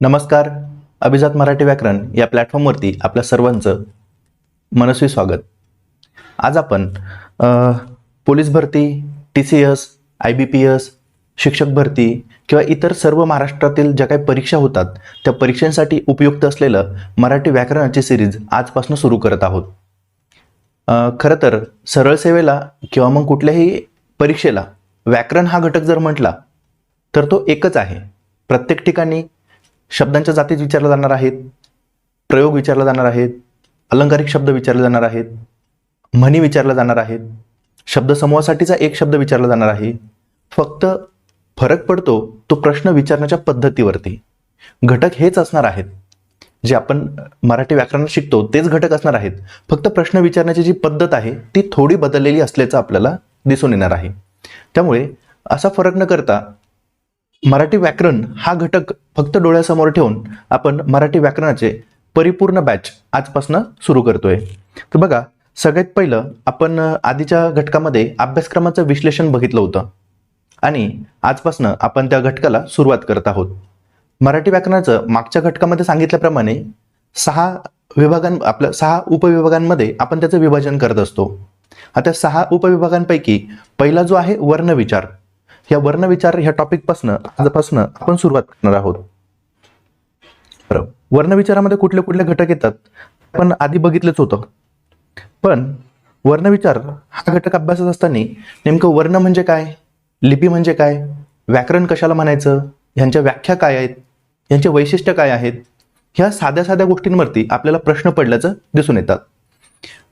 नमस्कार. अभिजात मराठी व्याकरण या प्लॅटफॉर्मवरती आपल्या सर्वांचं मनस्वी स्वागत. आज आपण पोलीस भरती T C S I B P S शिक्षक भरती किंवा इतर सर्व महाराष्ट्रातील ज्या काही परीक्षा होतात त्या परीक्षांसाठी उपयुक्त असलेलं मराठी व्याकरणाची सिरीज आजपासून सुरू करत आहोत. खरं तर सरळ सेवेला किंवा मग कुठल्याही परीक्षेला व्याकरण हा घटक जर म्हटला तर तो एकच आहे. प्रत्येक ठिकाणी शब्दांच्या जातीच विचारल्या जाणार आहेत प्रयोग विचारले जाणार आहेत अलंकारिक शब्द विचारले जाणार आहेत म्हणी विचारल्या जाणार आहेत शब्दसमूहासाठीचा एक शब्द विचारला जाणार आहे. फक्त फरक पडतो तो प्रश्न विचारण्याच्या पद्धतीवरती. घटक हेच असणार आहेत. जे आपण मराठी व्याकरणात शिकतो तेच घटक असणार आहेत. फक्त प्रश्न विचारण्याची जी पद्धत आहे ती थोडी बदललेली असल्याचं आपल्याला दिसून येणार आहे. त्यामुळे असा फरक न करता मराठी व्याकरण हा घटक फक्त डोळ्यासमोर ठेवून आपण मराठी व्याकरणाचे परिपूर्ण बॅच आजपासून सुरू करतोय. तर बघा सगळ्यात पहिलं आपण आधीच्या घटकामध्ये अभ्यासक्रमाचं विश्लेषण बघितलं होतं. आणि आजपासून आपण त्या घटकाला सुरुवात करत आहोत. मराठी व्याकरणाचं मागच्या घटकामध्ये सांगितल्याप्रमाणे सहा विभागां आपल्या सहा उपविभागांमध्ये आपण त्याचं विभाजन करत असतो. आता सहा उपविभागांपैकी पहिला जो आहे वर्णविचार या वर्णविचार ह्या टॉपिकपासनं आजपासनं आपण सुरुवात करणार आहोत. बरोबर वर्णविचारामध्ये कुठले कुठले घटक येतात? आपण आधी बघितलंच होतं. पण वर्णविचार हा घटक अभ्यासत असताना नेमकं वर्ण म्हणजे काय? लिपी म्हणजे काय? व्याकरण कशाला म्हणायचं? ह्यांच्या व्याख्या काय आहेत? यांचे वैशिष्ट्य काय आहेत? ह्या साध्या साध्या गोष्टींवरती आपल्याला प्रश्न पडल्याचं दिसून येतात.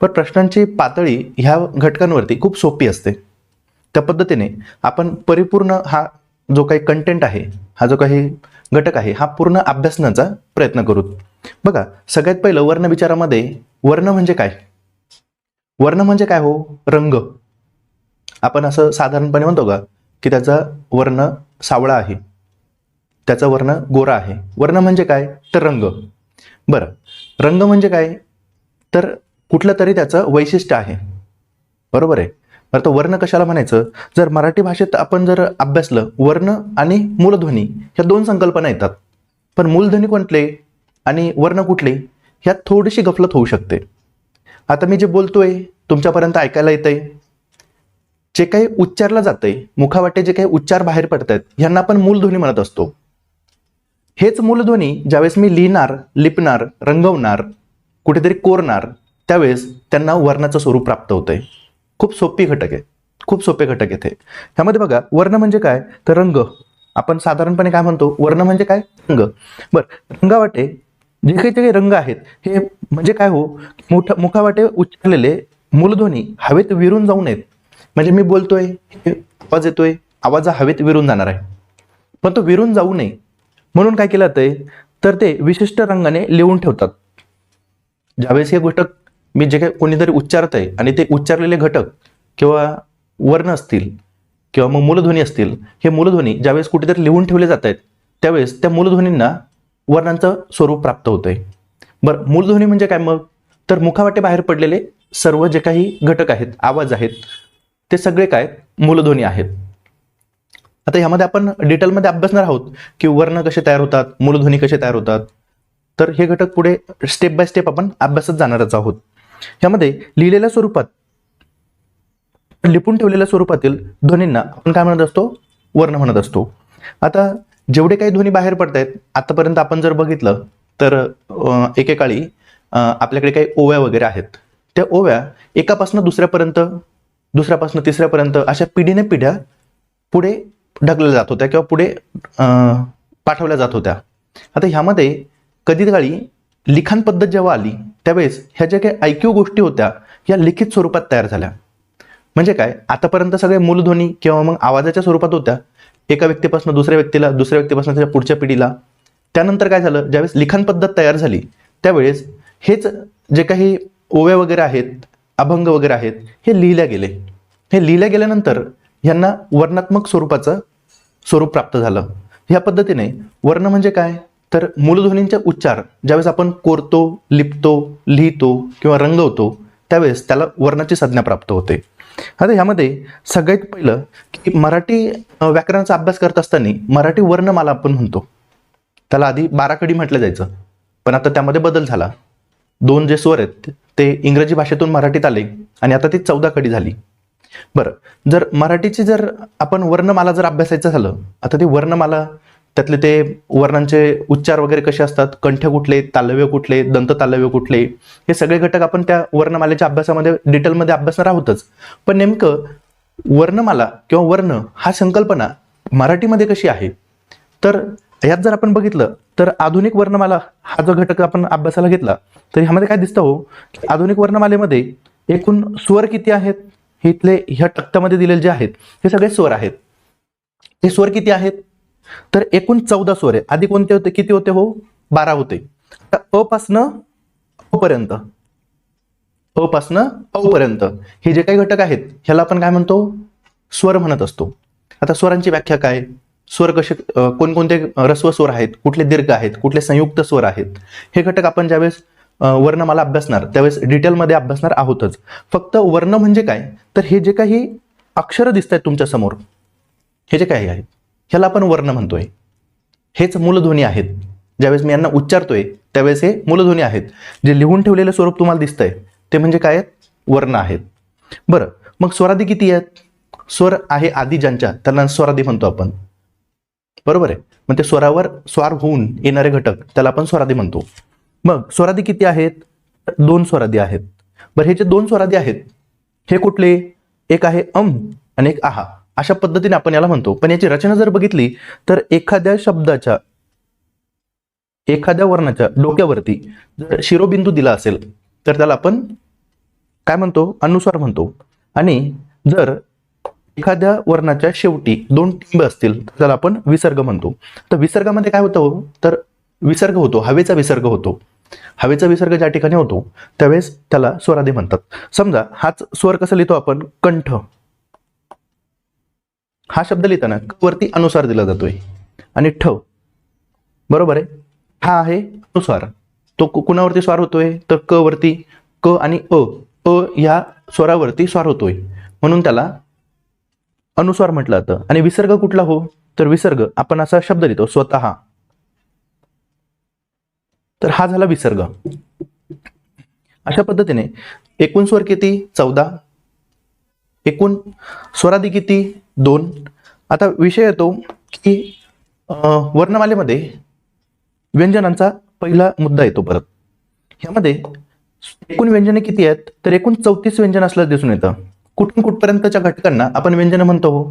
पण प्रश्नांची पातळी ह्या घटकांवरती खूप सोपी असते. त्या पद्धतीने आपण परिपूर्ण हा जो काही कंटेंट आहे हा जो काही घटक आहे हा पूर्ण अभ्यासण्याचा प्रयत्न करू. बघा सगळ्यात पहिलं वर्ण विचारामध्ये वर्ण म्हणजे काय? वर्ण म्हणजे काय हो? रंग. आपण असं साधारणपणे म्हणतो का की त्याचा वर्ण सावळा आहे. त्याचा वर्ण गोरा आहे. वर्ण म्हणजे काय? तर रंग. बरं. रंग म्हणजे काय? तर कुठलं तरी त्याचं वैशिष्ट्य आहे. बरोबर आहे? बरं तर वर्ण कशाला म्हणायचं? जर मराठी भाषेत आपण जर अभ्यासलं वर्ण आणि मूलध्वनी ह्या दोन संकल्पना येतात. पण मूलध्वनी कोणते आणि वर्ण कुठले? ह्यात थोडीशी गफलत होऊ शकते. आता मी जे बोलतोय तुमच्यापर्यंत ऐकायला येतंय. जे काही उच्चारलं जातंय मुखावाटे जे काही उच्चार बाहेर पडत आहेत ह्यांना आपण मूलध्वनी म्हणत असतो. हेच मूलध्वनी ज्यावेळेस मी लिहिणार लिपणार रंगवणार कुठेतरी कोरणार त्यावेळेस त्यांना वर्णाचं स्वरूप प्राप्त होतंय. खूप सोपी घटक आहे. खूप सोपे घटक आहेत हे ह्यामध्ये बघा वर्ण म्हणजे काय? तर रंग. आपण साधारणपणे काय म्हणतो? वर्ण म्हणजे काय? रंग. बरं रंगावाटे जे काही जे काही रंग आहेत हे म्हणजे काय हो? मोठा मुखावाटे उच्चारलेले मूलध्वनी हवेत विरून जाऊ नयेत. म्हणजे मी बोलतोय हे आवाज येतोय आवाज हा हवेत विरून जाणार आहे. पण तो विरून जाऊ नये. म्हणून काय केलं जातंय? तर ते विशिष्ट रंगाने लिहून ठेवतात. ज्यावेळेस ही गोष्ट मी जे काही कोणीतरी उच्चारत आहे आणि ते उच्चारलेले घटक किंवा वर्ण असतील किंवा मग मूलध्वनी असतील हे मूलध्वनी ज्यावेळेस कुठेतरी लिहून ठेवले जात आहेत त्यावेळेस त्या मूलध्वनींना वर्णांचं स्वरूप प्राप्त होतंय. बरं मूलध्वनी म्हणजे काय मग? तर मुखावाटे बाहेर पडलेले सर्व जे काही घटक आहेत आवाज आहेत ते सगळे काय? मूलध्वनी आहेत. आता ह्यामध्ये आपण डिटेलमध्ये अभ्यासणार आहोत की वर्ण कसे तयार होतात मूलध्वनी कसे तयार होतात. तर हे घटक पुढे स्टेप बाय स्टेप आपण अभ्यासत जाणारच आहोत. ह्यामध्ये लिहिलेल्या स्वरूपात लिपून ठेवलेल्या स्वरूपातील ध्वनींना आपण काय म्हणत असतो? वर्ण म्हणत असतो. आता जेवढे काही ध्वनी बाहेर पडत आहेत आतापर्यंत आपण जर बघितलं तर एकेकाळी आपल्याकडे काही ओव्या वगैरे आहेत. त्या ओव्या एकापासून दुसऱ्यापर्यंत दुसऱ्यापासून तिसऱ्यापर्यंत अशा पिढीने पिढ्या पुढे ढकलल्या जात होत्या किंवा पुढे पाठवल्या जात होत्या. आता ह्यामध्ये कधी काळी लिखाण पद्धत जेव्हा आली त्यावेळेस ह्या ज्या काही ऐक्यू गोष्टी होत्या या लिखित स्वरूपात तयार झाल्या. म्हणजे काय? आतापर्यंत सगळे मूलध्वनी किंवा मग आवाजाच्या स्वरूपात होत्या. एका व्यक्तीपासून दुसऱ्या व्यक्तीला दुसऱ्या व्यक्तीपासून त्याच्या पुढच्या पिढीला. त्यानंतर काय झालं? ज्यावेळेस लिखाण पद्धत तयार झाली त्यावेळेस हेच जे काही ओव्या वगैरे आहेत अभंग वगैरे आहेत हे लिहिल्या गेले. हे लिहिल्या गेल्यानंतर ह्यांना वर्णात्मक स्वरूपाचं स्वरूप प्राप्त झालं. ह्या पद्धतीने वर्ण म्हणजे काय? तर मूलध्वनींचे उच्चार ज्यावेळेस आपण कोरतो लिपतो लिहितो किंवा रंगवतो त्यावेळेस त्याला वर्णाची संज्ञा प्राप्त होते. आता ह्यामध्ये सगळ्यात पहिलं की मराठी व्याकरणाचा अभ्यास करत असताना मराठी वर्णमाला आपण म्हणतो. त्याला आधी बारा कडी म्हटलं जायचं पण आता त्यामध्ये बदल झाला. दोन जे स्वर आहेत ते इंग्रजी भाषेतून मराठीत आले आणि आता ती चौदा कडी झाली. बरं जर मराठीची जर आपण वर्णमाला जर अभ्यासायचं झालं आता ती वर्णमाला त्यातले ते वर्णांचे उच्चार वगैरे कसे असतात? कंठ कुठले? तालव्य कुठले? दंत तालव्य कुठले? हे सगळे घटक आपण त्या वर्णमालेच्या अभ्यासामध्ये डिटेलमध्ये अभ्यासणार आहोतच. पण नेमकं वर्णमाला किंवा वर्ण हा संकल्पना मराठीमध्ये कशी आहे? तर यात जर आपण बघितलं तर आधुनिक वर्णमाला हा जो घटक आपण अभ्यासाला घेतला तर ह्यामध्ये काय दिसतं हो? की आधुनिक वर्णमालेमध्ये एकूण स्वर किती आहेत? हे इथले ह्या टक्त्यामध्ये दिलेले जे आहेत हे सगळे स्वर आहेत. हे स्वर किती आहेत? तर एकूण चौदा स्वर आहे आधी कोणते होते? किती होते हो? बारा होते. आता अ पासनं अ पर्यंत. हे जे काही घटक आहेत ह्याला आपण काय म्हणतो? स्वर म्हणत असतो. आता स्वरांची व्याख्या काय? स्वर कसे कोणकोणते रस्व स्वर आहेत? कुठले दीर्घ आहेत? कुठले संयुक्त स्वर आहेत? हे घटक आपण ज्यावेळेस वर्णमाला अभ्यासणार त्यावेळेस डिटेलमध्ये अभ्यासणार आहोतच. फक्त वर्ण म्हणजे काय? तर हे जे काही अक्षरं दिसत आहेत तुमच्यासमोर हे जे काही आहेत ह्याला आपण वर्ण म्हणतोय. हेच मूलध्वनी आहेत. ज्यावेळेस मी यांना उच्चारतोय त्यावेळेस हे मूलध्वनी आहेत. जे लिहून ठेवलेलं स्वरूप तुम्हाला दिसतंय ते म्हणजे काय आहेत? वर्ण आहेत. बरं मग स्वरादी किती आहेत? स्वर आहे आधी ज्यांच्या त्यांना स्वरादी म्हणतो आपण. बरोबर आहे? मग ते स्वरावर स्वार होऊन येणारे घटक त्याला आपण स्वरादी म्हणतो. मग स्वरादी किती आहेत? दोन स्वरादी आहेत. बरं हे जे दोन स्वरादी आहेत हे कुठले? एक आहे अम आणि एक आहा. अशा पद्धतीने आपण याला म्हणतो. पण याची रचना जर बघितली तर एखाद्या शब्दाच्या एखाद्या वर्णाच्या डोक्यावरती जर शिरोबिंदू दिला असेल तर त्याला आपण काय म्हणतो? अनुस्वार म्हणतो. आणि जर एखाद्या वर्णाच्या शेवटी दोन टिंब असतील तर त्याला आपण विसर्ग म्हणतो. तर विसर्गामध्ये काय होतं हो? तर विसर्ग होतो. हवेचा विसर्ग होतो. हवेचा विसर्ग ज्या ठिकाणी होतो त्यावेळेस त्याला स्वरादे म्हणतात. समजा हाच स्वर कसं लिहितो आपण? कंठ. हा शब्द लिहिताना क वरती अनुस्वार दिला जातोय. आणि ठ बरोबर आहे? हा आहे अनुस्वार. तो कु- कुणावरती स्वार होतोय? तर क वरती क आणि अ. अ ह्या स्वरावरती स्वार होतोय. म्हणून त्याला अनुस्वार म्हटलं जातं. आणि विसर्ग कुठला हो? तर विसर्ग आपण असा शब्द लिहितो स्वतः. तर हा झाला विसर्ग. अशा पद्धतीने एकूण स्वर किती? चौदा. एकूण स्वरादी किती? दोन. आता विषय येतो की वर्णमालेमध्ये व्यंजनांचा पहिला मुद्दा येतो परत. ह्यामध्ये एकूण व्यंजने किती आहेत? तर एकूण चौतीस व्यंजन असल्यास दिसून येतं. कुठून कुठपर्यंतच्या घटकांना आपण व्यंजन म्हणतो? हो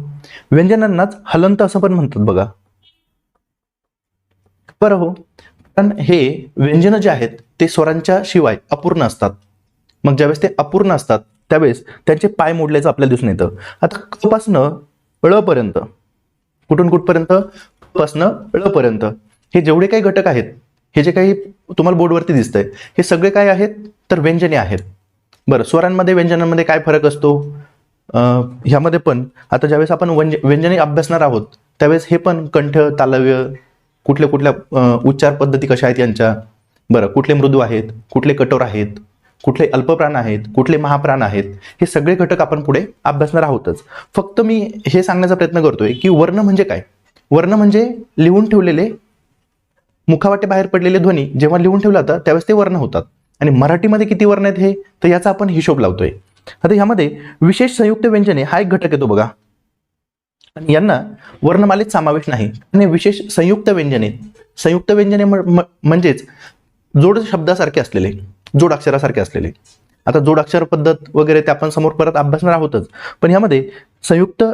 व्यंजनांनाच हलंत असं पण म्हणतात बघा. बरं हो. कारण हे व्यंजन जे आहेत ते स्वरांच्या शिवाय अपूर्ण असतात. मग ज्यावेळेस ते अपूर्ण असतात त्यावेळेस त्यांचे पाय मोडल्याचं आपल्याला दिसून येतं. आता कपासनं पासनं ळ पर्यंत कुठून कुठपर्यंत? क पासनं ळ पर्यंत हे जेवढे काही घटक आहेत हे जे काही तुम्हाला बोर्डवरती दिसतंय हे सगळे काय आहेत? तर व्यंजने आहेत. बरं स्वरांमध्ये व्यंजनांमध्ये काय फरक असतो? ह्यामध्ये पण आता ज्यावेळेस आपण व्यंज व्यंजने अभ्यासणार आहोत त्यावेळेस हे पण कंठ तालव्य कुठल्या कुठल्या उच्चार पद्धती कशा आहेत यांच्या? बरं कुठले मृदू आहेत कुठले कठोर आहेत? कुठले अल्पप्राण आहेत कुठले महाप्राण आहेत हे सगळे घटक आपण पुढे अभ्यासणार आहोतच. फक्त मी हे सांगण्याचा प्रयत्न करतोय की वर्ण म्हणजे काय? वर्ण म्हणजे लिहून ठेवलेले मुखावाटे बाहेर पडलेले ध्वनी जेव्हा लिहून ठेवला होता त्यावेळेस ते वर्ण होतात. आणि मराठीमध्ये किती वर्ण आहेत हे? तर याचा आपण हिशोब लावतोय. आता ह्यामध्ये विशेष संयुक्त व्यंजने हा एक घटक येतो बघा. आणि यांना वर्णमालेत समावेश नाही. आणि विशेष संयुक्त व्यंजने संयुक्त व्यंजने म्हणजेच जोड शब्दासारखे असलेले. जोड अक्षरासारखे असलेले. आता जोड अक्षर पद्धत वगैरे ते आपण समोर परत अभ्यासणार आहोतच. पण ह्यामध्ये संयुक्त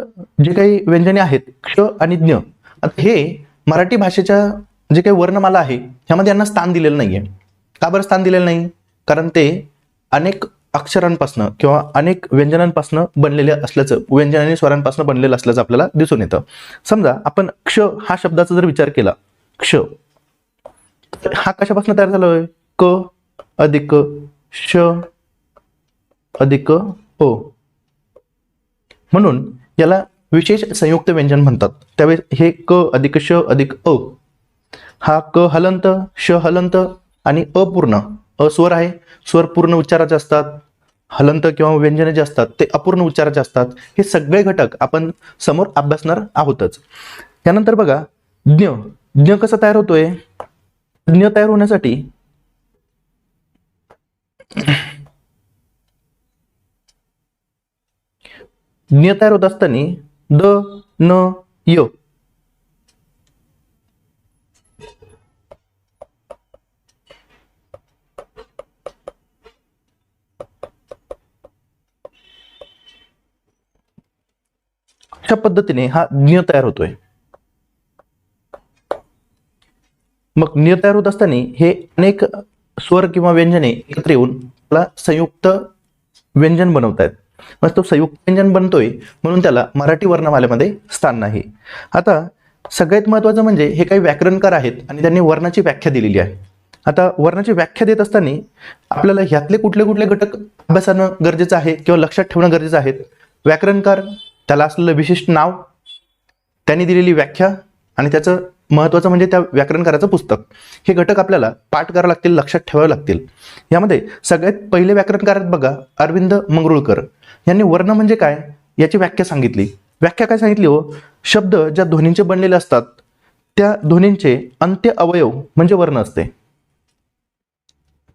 जे काही व्यंजने आहेत क्ष आणि ज्ञ हे मराठी भाषेच्या जे काही वर्णमाला आहे ह्यामध्ये यांना स्थान दिलेलं नाहीये. का बरं स्थान दिलेलं नाही? कारण ते अनेक अक्षरांपासनं किंवा अनेक व्यंजनांपासनं बनलेले असल्याचं व्यंजन आणि स्वरांपासून बनलेलं असल्याचं आपल्याला दिसून येतं. समजा आपण क्ष हा शब्दाचा जर विचार केला क्ष तर हा कशापासून तयार झालोय? क अधिक श अधिक ओ. म्हणून याला विशेष संयुक्त व्यंजन म्हणतात. त्यावेळेस हे क अधिक श अधिक अ. हा क हलंत श हलंत आणि अपूर्ण. अस्वर आहे. स्वर पूर्ण उच्चाराचे असतात. हलंत किंवा व्यंजने जे असतात ते अपूर्ण उच्चाराचे असतात. हे सगळे घटक आपण समोर अभ्यासणार आहोतच. त्यानंतर बघा ज्ञ. ज्ञ कसा तयार होतोय? ज्ञ तयार होण्यासाठी ज्ञ तयार होत असताना द न य अशा पद्धतीने हा ज्ञ तयार होतोय मग ज्ञ तयार होत असताना हे अनेक स्वर किंवा व्यंजने एकत्र येऊन त्याला संयुक्त व्यंजन बनवत आहेत मग तो संयुक्त व्यंजन बनतोय म्हणून त्याला मराठी वर्णमालेमध्ये स्थान नाही. आता सगळ्यात महत्त्वाचं म्हणजे हे काही व्याकरणकार आहेत आणि त्यांनी वर्णाची व्याख्या दिलेली आहे. आता वर्णाची व्याख्या देत असताना आपल्याला ह्यातले कुठले कुठले घटक अभ्यासानं गरजेचं आहे किंवा लक्षात ठेवणं गरजेचं आहे व्याकरणकार त्याला असलेलं विशिष्ट नाव त्यांनी दिलेली व्याख्या आणि त्याचं महत्त्वाचं म्हणजे त्या व्याकरणकाराचं पुस्तक. हे घटक आपल्याला पाठ करावं लागतील लक्षात ठेवावे लागतील. यामध्ये सगळ्यात पहिले व्याकरणकारात बघा अरविंद मंगरुळकर. यांनी वर्ण म्हणजे काय? याची व्याख्या सांगितली. व्याख्या काय सांगितली हो? शब्द ज्या ध्वनींचे बनलेले असतात त्या ध्वनींचे अंत्य अवयव म्हणजे वर्ण असते.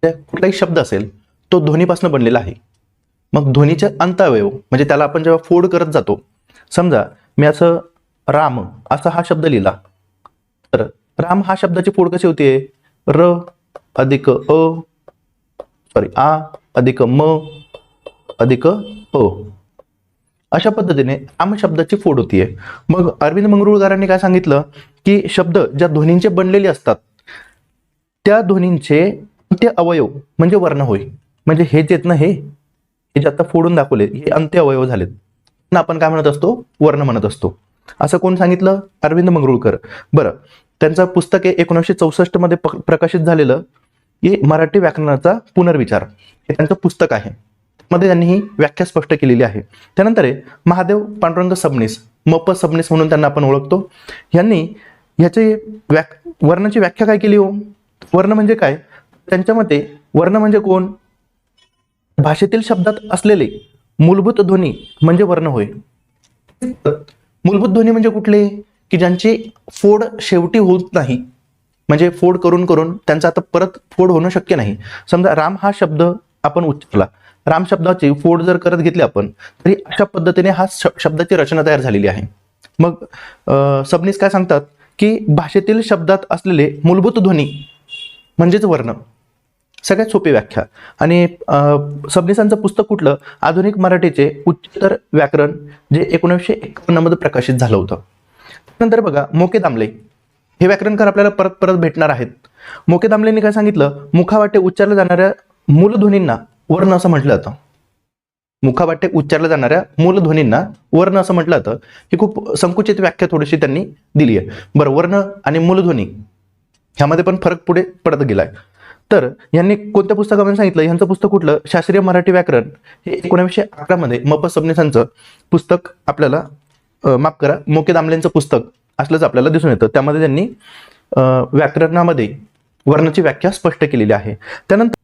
कुठलाही शब्द असेल तो ध्वनीपासून बनलेला आहे. मग ध्वनीचे अंत अवयव म्हणजे त्याला आपण जेव्हा फोड करत जातो समजा मी असं राम असा हा शब्द लिहिला. तर राम हा शब्दाची फोड कशी होते र अधिक अ सॉरी आ अधिक म अधिक अ. अशा पद्धतीने राम शब्दाची फोड होतीये. मग अरविंद मंगरुळकरांनी काय सांगितलं? की शब्द ज्या ध्वनींचे बनलेले असतात त्या ध्वनींचे अंत्य अवयव म्हणजे वर्ण होय. म्हणजे हे जे ना हे? हे जे आता फोडून दाखवले हे अंत्य अवयव झालेत. ना आपण काय म्हणत असतो? वर्ण म्हणत असतो. असं कोण सांगितलं? अरविंद मंगरुळकर. बरं त्यांचं पुस्तक आहे एकोणीसशे चौसष्टमध्ये प्रकाशित झालेलं हे मराठी व्याकरणाचा पुनर्विचार. हे त्यांचं पुस्तक आहे. मध्ये त्यांनी ही व्याख्या स्पष्ट केलेली आहे. त्यानंतर आहे महादेव पांडुरंग सबनीस मप सबनीस म्हणून त्यांना आपण ओळखतो. यांनी ह्याचे व्याक वर्णाची व्याख्या काय केली हो? वर्ण म्हणजे काय? त्यांच्या मते वर्ण म्हणजे कोण? भाषेतील शब्दात असलेले मूलभूत ध्वनी म्हणजे वर्ण होय. मूलभूत ध्वनी म्हणजे कुठले? की ज्यांची फोड शेवटी होत नाही. म्हणजे फोड करून करून त्यांचा आता परत फोड होणं शक्य नाही. समजा राम हा शब्द आपण उच्चारला राम शब्दाची फोड जर करत घेतली आपण तरी अशा पद्धतीने हा श- शब्दाची रचना तयार झालेली आहे. मग सबनीस काय सांगतात? की भाषेतील शब्दात असलेले मूलभूत ध्वनी म्हणजेच वर्ण सगळ्यात सोपी व्याख्या. आणि सबनिसांचं पुस्तक कुठलं? आधुनिक मराठीचे उच्चतर व्याकरण जे एकोणीसशे एकावन्नमध्ये प्रकाशित झालं होतं. नंतर बघा मोके दामले. हे व्याकरणकार आपल्याला परत परत भेटणार आहेत. मोके दामलेंनी काय सांगितलं? मुखावाटे उच्चारल्या जाणाऱ्या मूलध्वनींना वर्ण असं म्हटलं जातं. मुखावाटे उच्चारल्या जाणाऱ्या मूलध्वनींना वर्ण असं म्हटलं जातं. ही खूप संकुचित व्याख्या थोडीशी त्यांनी दिली आहे बरं वर्ण आणि मूलध्वनी ह्यामध्ये पण फरक पुढे पडत गेलाय. तर यांनी कोणत्या पुस्तकामध्ये सांगितलं? यांचं पुस्तक कुठलं? शास्त्रीय मराठी व्याकरण. हे एकोणीसशे अकरामध्ये मप सबनीसांचं पुस्तक आपल्याला माफ करा मोके दामलेंचं पुस्तक असलंच आपल्याला दिसून येतं. त्यामध्ये त्यांनी व्याकरणामध्ये वर्णाची व्याख्या स्पष्ट केलेली आहे. त्यानंतर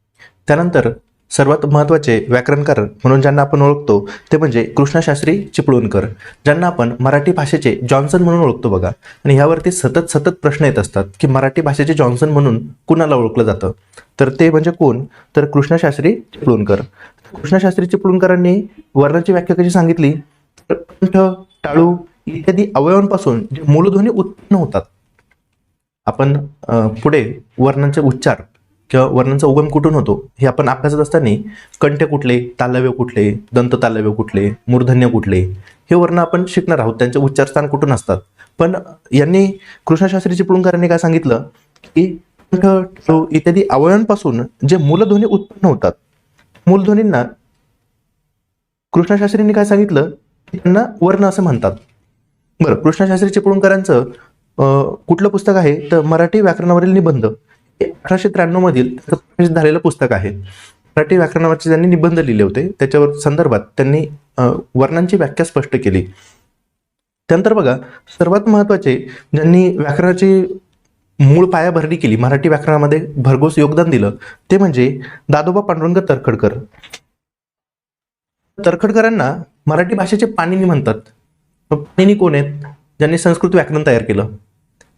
त्यानंतर सर्वात महत्त्वाचे व्याकरणकार म्हणून ज्यांना आपण ओळखतो ते म्हणजे कृष्णशास्त्री चिपळूणकर. ज्यांना आपण मराठी भाषेचे जॉन्सन म्हणून ओळखतो बघा. आणि ह्यावरती सतत सतत प्रश्न येत असतात की मराठी भाषेचे जॉन्सन म्हणून कुणाला ओळखलं जातं? तर ते म्हणजे कोण? तर कृष्णशास्त्री चिपळूणकर. कृष्णशास्त्री चिपळूणकरांनी वर्णाची व्याख्या कशी सांगितली? तर कंठ टाळू इत्यादी अवयवांपासून जे मूलध्वनी उत्पन्न होतात. आपण पुढे वर्णांचे उच्चार किंवा वर्णांचा उगम कुठून होतो हे आपण अभ्यासत असताना कंठे कुठले तालव्य कुठले दंत तालव्य कुठले मूर्धन्य कुठले हे वर्ण आपण शिकणार आहोत. त्यांचे उच्चारस्थान कुठून असतात? पण यांनी कृष्णशास्त्री चिपळूणकरांनी काय सांगितलं? की कंठ इत्यादी अवयवांपासून जे मूलध्वनी उत्पन्न होतात मूलध्वनींना कृष्णशास्त्रींनी काय सांगितलं? की त्यांना वर्ण असं म्हणतात. बरं कृष्णशास्त्री चिपळूणकरांचं अं, कुठलं पुस्तक आहे? तर मराठी व्याकरणावरील निबंध. अठराशे त्र्याण्णव मधील प्रकाशित झालेलं पुस्तक आहे. मराठी व्याकरणावरचे त्यांनी निबंध लिहिले होते त्याच्यावर संदर्भात त्यांनी वर्णांची व्याख्या स्पष्ट केली. त्यानंतर बघा सर्वात महत्त्वाचे ज्यांनी व्याकरणाची मूळ पायाभरणी केली मराठी व्याकरणामध्ये भरघोस योगदान दिलं ते म्हणजे दादोबा पांडुरंग तरखडकर. तरखडकरांना मराठी भाषेचे पाणिनी म्हणतात. पाणिनी कोण आहेत? ज्यांनी संस्कृत व्याकरण तयार केलं.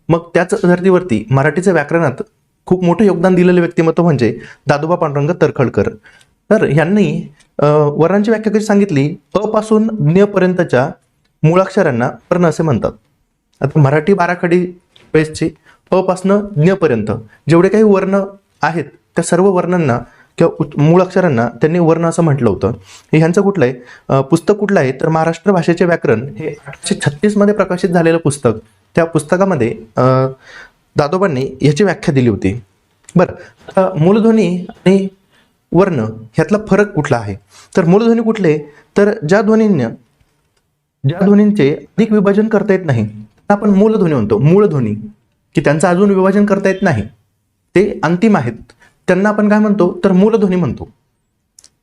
मग त्याच धर्तीवरती मराठीच्या व्याकरणात खूप मोठं योगदान दिलेलं व्यक्तिमत्व म्हणजे दादोबा पांडुरंग तरखडकर. तर यांनी वर्णांची व्याख्या कशी सांगितली? अ पासून मूळाक्षरांना मुळाक्षरांना वर्ण असे म्हणतात. आता मराठी बाराखडी पेजची अपासनं ज्ञपर्यंत जेवढे काही वर्ण आहेत त्या सर्व वर्णांना किंवा मूळ अक्षरांना त्यांनी वर्ण असं म्हटलं होतं. हे ह्यांचं कुठलं आहे? पुस्तक कुठलं आहे? तर महाराष्ट्र भाषेचे व्याकरण हे अठराशे छत्तीसमध्ये प्रकाशित झालेलं पुस्तक. त्या पुस्तकामध्ये दादोबांनी ह्याची व्याख्या दिली होती. बरं मूलध्वनी आणि वर्ण ह्यातला फरक कुठला आहे? तर मूलध्वनी कुठले? तर ज्या ध्वनींना ज्या ध्वनींचे अधिक विभाजन करता येत नाही आपण मूलध्वनी म्हणतो. मूलध्वनी की त्यांचं अजून विभाजन करता येत नाही. ते अंतिम आहेत. त्यांना आपण काय म्हणतो? तर मूलध्वनी म्हणतो.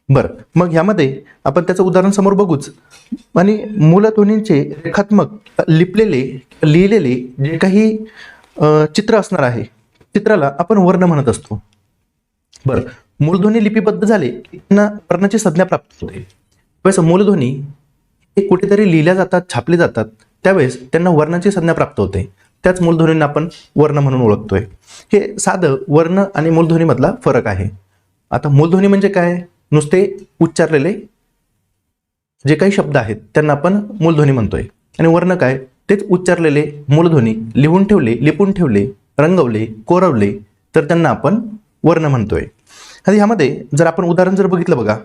बरं मग ह्यामध्ये आपण त्याचं उदाहरण समोर बघूच. आणि मूलध्वनींचे रेखात्मक लिपलेले लिहिलेले जे काही चित्र असणार आहे. चित्राला आपण वर्ण म्हणत असतो. बरं. मूलध्वनी लिपिबद्ध झाले की त्यांना वर्णाची संज्ञा प्राप्त होते. वेळेस मूलध्वनी हे कुठेतरी लिहिल्या जातात छापले जातात. त्यावेळेस त्यांना वर्णाची संज्ञा प्राप्त होते. त्याच मूलध्वनींना आपण वर्ण म्हणून ओळखतोय. हे साधं वर्ण आणि मूलध्वनीमधला फरक आहे. आता मूलध्वनी म्हणजे काय? नुसते उच्चारलेले जे काही शब्द आहेत त्यांना आपण मूलध्वनी म्हणतोय. आणि वर्ण काय? तेच उच्चारलेले मूलध्वनी लिहून ठेवले लिपून ठेवले रंगवले कोरवले तर त्यांना आपण वर्ण म्हणतोय. आता ह्यामध्ये जर आपण उदाहरण जर बघितलं बघा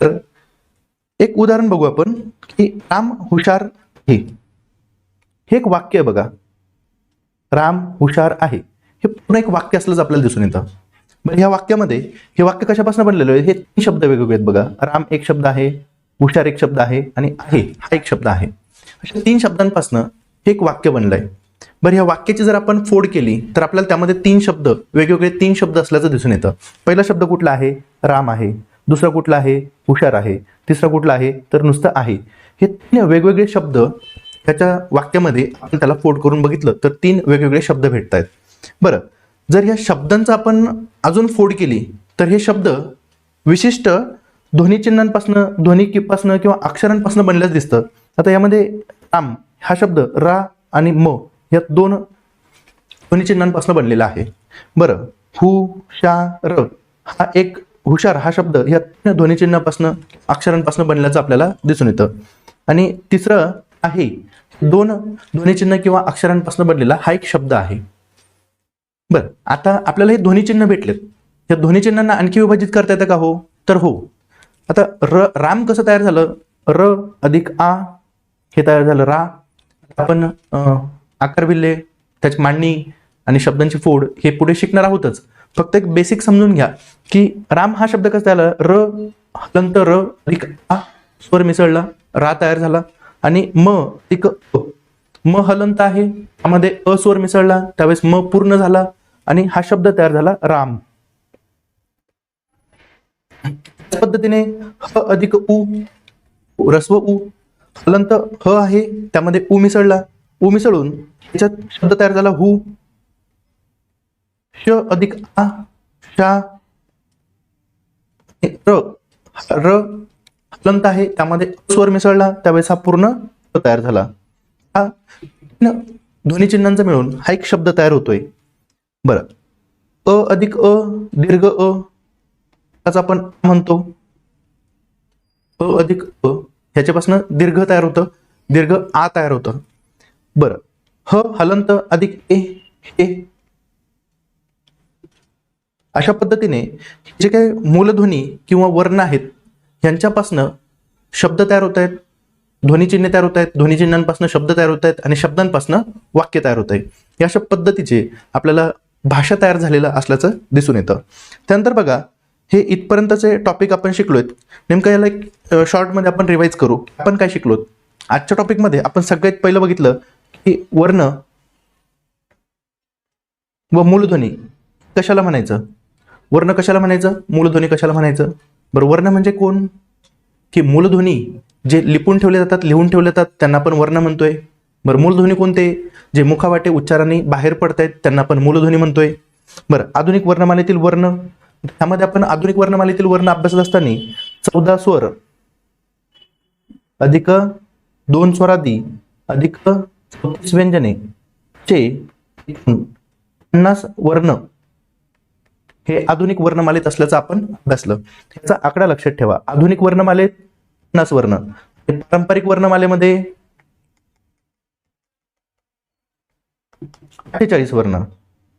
तर एक उदाहरण बघू आपण की राम हुशार हे. हे एक वाक्य आहे बघा. राम हुशार आहे. हे पूर्ण एक वाक्य असलंच आपल्याला दिसून येतं. बरं ह्या वाक्यामध्ये हे वाक्य कशापासून बनलेलं आहे? हे तीन शब्द वेगवेगळे आहेत बघा. राम एक शब्द आहे हुशार एक शब्द आहे आणि आहे हा एक शब्द आहे. अशा तीन शब्दांपासून हे एक वाक्य बनलंय. बरं ह्या वाक्याची जर आपण फोड केली तर आपल्याला त्यामध्ये तीन शब्द वेगवेगळे तीन शब्द असल्याचं दिसून येतं. पहिला शब्द कुठला आहे? राम आहे. दुसरा कुठला आहे? हुशार आहे. तिसरा कुठला आहे? तर नुसतं आहे. हे तीन वेगवेगळे शब्द ह्याच्या वाक्यामध्ये आपण त्याला फोड करून बघितलं तर तीन वेगवेगळे शब्द भेटत आहेत बरं जर या शब्दांचा आपण अजून फोड केली तर हे शब्द विशिष्ट ध्वनिचिन्हांपासनं ध्वनिकीपासनं किंवा अक्षरांपासून बनल्याच दिसतं. आता यामध्ये राम हा शब्द रा आणि म या दोन ध्वनिचिन्हांपासून बनलेला आहे. बरं हु शा र हा एक हुशार हा शब्द या तीन ध्वनिचिन्हापासून अक्षरांपासून बनल्याचं आपल्याला दिसून येतं. आणि तिसरं आहे दोन ध्वनिचिन्ह किंवा अक्षरांपासून बनलेला हा एक शब्द आहे. बरं आता आपल्याला हे ध्वनिचिन्ह भेटलेत. या ध्वनिचिन्हांना आणखी विभाजित करता येतं का हो? तर हो. आता र राम कसं तयार झालं? र अधिक आ हे तयार झालं. रा आपण अं, आकारबिल्ले त्याची मांडणी आणि शब्दांची फोड हे पुढे शिकणार आहोतच. फक्त एक बेसिक समजून घ्या की राम हा शब्द कसा झाला र हलंत र अधिक आ स्वर मिसळला. रा तयार झाला. आणि म एक म हलंत आहे. त्यामध्ये अ स्वर मिसळला. त्यावेळेस म पूर्ण झाला. आणि हा शब्द तयार झाला राम. त्या पद्धतीने ह अधिक उ रस्व उ हलंत ह आहे त्यामध्ये उ मिसळला. उ मिसळून त्याच्यात शब्द तयार झाला हु. श अधिक आ शा. र र हलंत आहे त्यामध्ये स्वर मिसळला त्यावेळेस हा पूर्ण तयार झाला. हा ध्वनी चिन्हांचा मिळून हा एक शब्द तयार होतोय. बरं. अ अधिक अ दीर्घ अ त्याचा आपण म्हणतो. अ अधिक अ. ह्याच्यापासून दीर्घ तयार होतं दीर्घ आ तयार होतं. बरं ह हलंत अधिक ए हे अशा पद्धतीने जे काही मूलध्वनी किंवा वर्ण आहेत यांच्यापासनं शब्द तयार होत आहेत ध्वनिचिन्हे तयार होत आहेत ध्वनिचिन्हांपासून शब्द तयार होत आहेत आणि शब्दांपासून वाक्य तयार होत आहे. या अशा पद्धतीचे आपल्याला भाषा तयार झालेलं असल्याचं दिसून येतं. त्यानंतर बघा हे इथपर्यंतचे टॉपिक आपण शिकलोय नेमकं याला एक शॉर्टमध्ये आपण रिवाईज करू. आपण काय शिकलोत? आजच्या टॉपिकमध्ये आपण सगळ्यात पहिलं बघितलं की वर्ण व मूलध्वनी कशाला म्हणायचं? वर्ण कशाला म्हणायचं? मूलध्वनी कशाला म्हणायचं? बरं वर्ण म्हणजे कोण? की मूलध्वनी जे लिपून ठेवले जातात लिहून ठेवले जातात त्यांना आपण वर्ण म्हणतोय. बरं मूलध्वनी कोणते? जे मुखावाटे उच्चाराने बाहेर पडत आहेत त्यांना आपण मूलध्वनी म्हणतोय. बरं आधुनिक वर्णमालेतील वर्ण त्यामध्ये आपण आधुनिक वर्णमालेतील वर्ण अभ्यासत असताना चौदा स्वर अधिक दोन स्वरादी अधिक चौतीस व्यंजने चे पन्नास वर्ण हे आधुनिक वर्णमालेत असल्याचं आपण अभ्यासलं. त्याचा आकडा लक्षात ठेवा. आधुनिक वर्णमालेत पन्नास वर्ण. पारंपरिक वर्णमालेमध्ये अठ्ठेचाळीस वर्ण.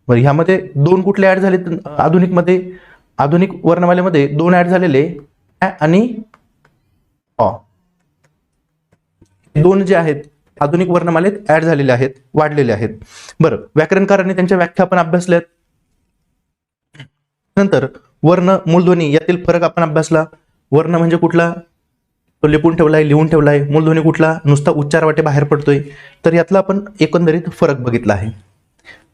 बरं ह्यामध्ये दोन कुठले ऍड झाले आधुनिकमध्ये आधुनिक वर्णमालेमध्ये दोन ऍड झालेले ॲ आणि दोन जे आहेत आधुनिक वर्णमालेत ऍड झालेले आहेत वाढलेले आहेत. बरं व्याकरणकारांनी त्यांच्या व्याख्या आपण अभ्यासल्यात. नंतर वर्ण मूलध्वनी यातील फरक आपण अभ्यासला. वर्ण म्हणजे कुठला? तो लिपून ठेवलाय लिहून ठेवलाय. मूलध्वनी कुठला? नुसता उच्चार वाटे बाहेर पडतोय. तर यातला आपण एकंदरीत फरक बघितला आहे.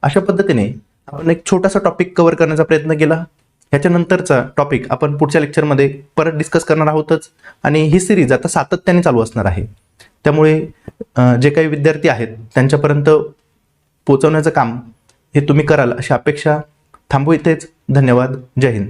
अशा पद्धतीने आपण एक छोटासा टॉपिक कव्हर करण्याचा प्रयत्न केला. ह्याच्यानंतरचा टॉपिक आपण पुढच्या लेक्चरमध्ये परत डिस्कस करणार आहोतच. आणि ही सिरीज आता सातत्याने चालू असणार आहे. त्यामुळे जे काही विद्यार्थी आहेत त्यांच्यापर्यंत पोचवण्याचं काम हे तुम्ही कराल अशी अपेक्षा. थांबू इथेच. धन्यवाद. जय हिंद.